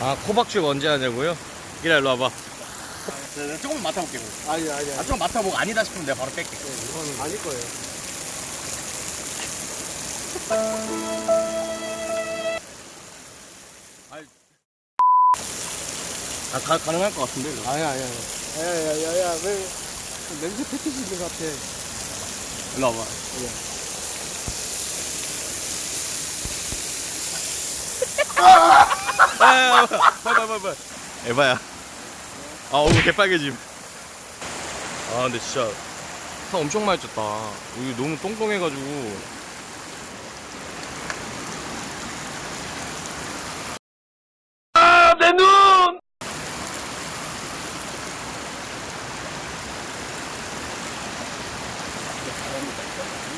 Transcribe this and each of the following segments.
아 코박죽 언제 하냐고요? 기라 일로 와봐 네, 네, 조금 맡아볼게 요. 아니 아니 아, 아니 좀 맡아보고 아니다 싶으면 내가 바로 뺄게. 이거는 아닐 거예요 아, 가, 가능할 것 같은데. 이거. 아니 아니 아니 야야야야 왜 냄새 패키지 있는 것 같아 일로 와봐. 아, 빨리 빨리 빨리 에바야. 아 얼굴 개빨개짐 아 근데 진짜 살 엄청 많이 쪘다. 여기 너무 똥똥해가지고. 아 내 눈!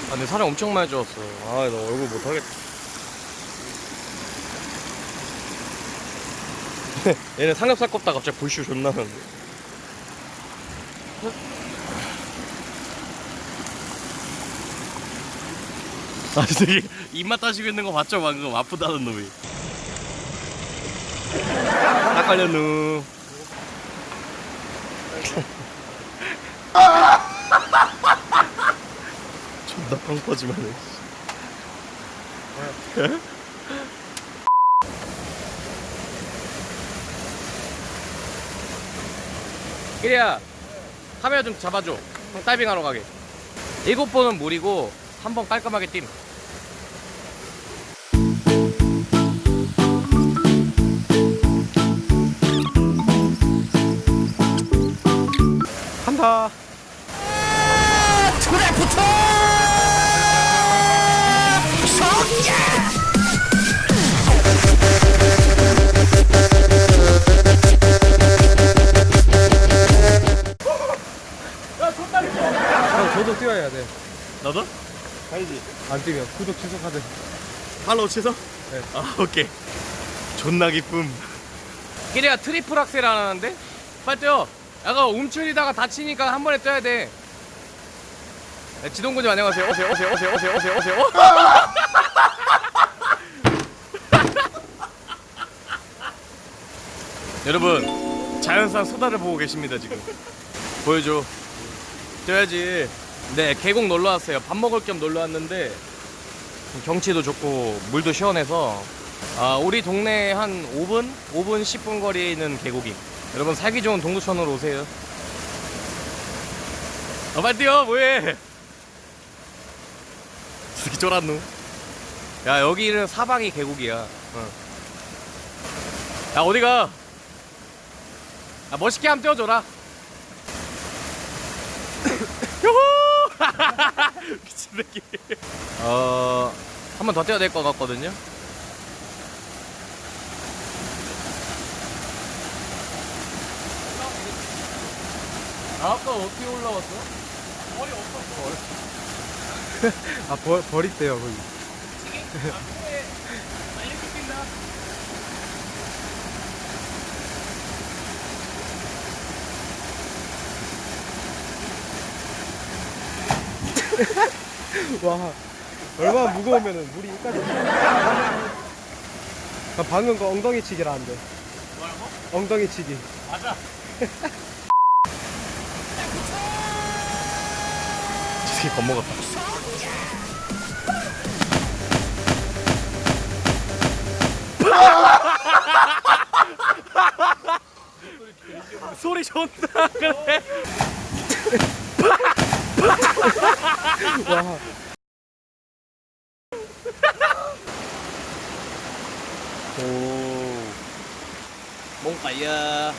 아 근데 살이 엄청 많이 쪘어 아 나 얼굴 못하겠다 얘는 삼겹살 껍다 갑자기 불쇼 존나 나는데. 아 되게 입맛 따시고 있는 거 봤죠 방금? 아프다는 놈이. 딱 걸렸누. 존나 펑 퍼지만 해 끼리야 카메라 좀 잡아줘. 형 다이빙 하러 가게. 일곱 번은 물이고 한 번 깔끔하게 띵 한다 형 저도 뛰어야 돼. 안 너도? 뛰면 구독 취소하든 팔로우 취소? 네. 아 오케이. 존나 기쁨. 끼리야 트리플 악셀 안 하는데? 빨리 뛰어. 약간 움츠리다가 다치니까 한 번에 뛰어야 돼. 네, 지동군님 안녕하세요. 오세요 오세요 오세요 오세요 오세요 오세요. 여러분 자연산 소다를 보고 계십니다 지금. 보여줘 뛰어야지. 네 계곡 놀러 왔어요. 밥 먹을 겸 놀러 왔는데 경치도 좋고 물도 시원해서. 아, 우리 동네에 한 5분? 5분 10분 거리에 있는 계곡이. 여러분 살기 좋은 동두천으로 오세요. 아 빨리 뛰어 뭐해? 저기 쫄았누 야 여기는 사방이 계곡이야. 어. 야 어디가? 야 멋있게 한번 뛰어줘라 요호! 미친 새끼. 어... 한 번 더 뛰어야 될 것 같거든요. 아, 아까 어떻게 올라왔어? 머리 없었어 아 버, 버리대요 거기 와 얼마나 무거우면은 물이 여기까지 아, 방금 거 엉덩이 치기라는데. 엉덩이 치기. 맞아. 저 새끼 겁먹었다. 소리 존나 그래 와오 뭔가야